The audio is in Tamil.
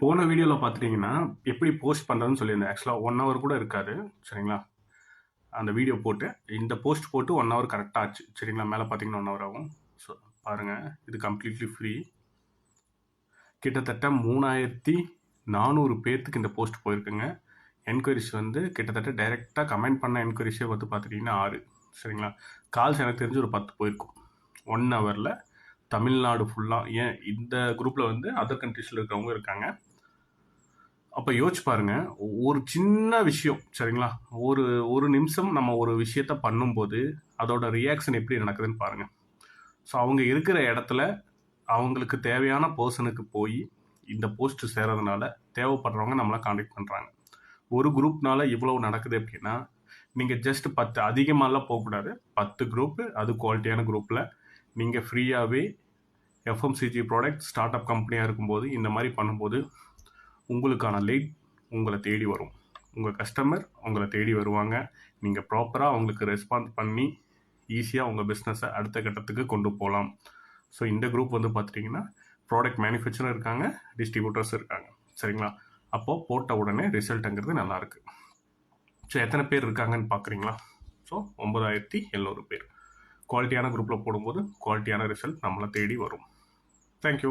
போன வீடியோவில் பார்த்துட்டிங்கன்னா எப்படி போஸ்ட் பண்ணுறதுன்னு சொல்லியிருந்தேன். ஆக்சுவலாக ஒன் ஹவர் கூட இருக்காது. சரிங்களா? அந்த வீடியோ போட்டு இந்த போஸ்ட் போட்டு ஒன் ஹவர் கரெக்டாக ஆச்சு. சரிங்களா? மேலே பார்த்தீங்கன்னா ஒன் ஹவர் ஆகும். ஸோ பாருங்கள் இது கம்ப்ளீட்லி ஃப்ரீ கிட்டத்தட்ட மூணாயிரத்தி நானூறு பேர்த்துக்கு இந்த போஸ்ட் போயிருக்குங்க. என்கொயரிஸ் வந்து கிட்டத்தட்ட டைரெக்டாக கமெண்ட் பண்ண என்கொயரிஸே வந்து பார்த்துட்டிங்கன்னா ஆறு. சரிங்களா? கால்ஸ் எனக்கு தெரிஞ்சு ஒரு பத்து போயிருக்கும். ஒன் ஹவரில் தமிழ்நாடு ஃபுல்லாக ஏன் இந்த குரூப்பில் வந்து அதர் கண்ட்ரீஸில் இருக்கிறவங்க இருக்காங்க. அப்போ யோசிச்சு பாருங்க. ஒரு சின்ன விஷயம் சரிங்களா? ஒரு ஒரு நிமிஷம் நம்ம ஒரு விஷயத்த பண்ணும்போது அதோட ரியாக்ஷன் எப்படி நடக்குதுன்னு பாருங்க. ஸோ அவங்க இருக்கிற இடத்துல அவங்களுக்கு தேவையான பர்சனுக்கு போய் இந்த போஸ்ட் சேர்றதுனால தேவைப்படுறவங்க நம்மளை காண்டாக்ட் பண்ணுறாங்க ஒரு குரூப்னால இவ்வளவு நடக்குது அப்படின்னா நீங்கள் ஜஸ்ட் பத்து அதிகமாகலாம் போகக்கூடாது. பத்து குரூப்பு அது குவாலிட்டியான குரூப்பில் நீங்கள் ஃப்ரீயாகவே எஃப்எம்சிஜி ப்ராடக்ட் ஸ்டார்ட் அப் கம்பெனியாக இருக்கும்போது இந்த மாதிரி பண்ணும்போது உங்களுக்கான லேட் உங்களை தேடி வரும். உங்கள் கஸ்டமர் உங்களை தேடி வருவாங்க. நீங்கள் ப்ராப்பராக அவங்களுக்கு ரெஸ்பாண்ட் பண்ணி ஈஸியாக உங்கள் பிஸ்னஸை அடுத்த கட்டத்துக்கு கொண்டு போகலாம் ஸோ இந்த குரூப் வந்து பார்த்துட்டிங்கன்னா ப்ராடக்ட் மேனுஃபேக்சரும் இருக்காங்க டிஸ்ட்ரிபியூட்டர்ஸ் இருக்காங்க. சரிங்களா? அப்போது போட்ட உடனே ரிசல்ட்டுங்கிறது நல்லாயிருக்கு ஸோ எத்தனை பேர் இருக்காங்கன்னு பார்க்குறீங்களா ஸோ ஒம்பதாயிரத்தி எழுநூறு பேர். குவாலிட்டியான குரூப்பில் போடும்போது குவாலிட்டியான ரிசல்ட் நம்மளை தேடி வரும். தேங்க்யூ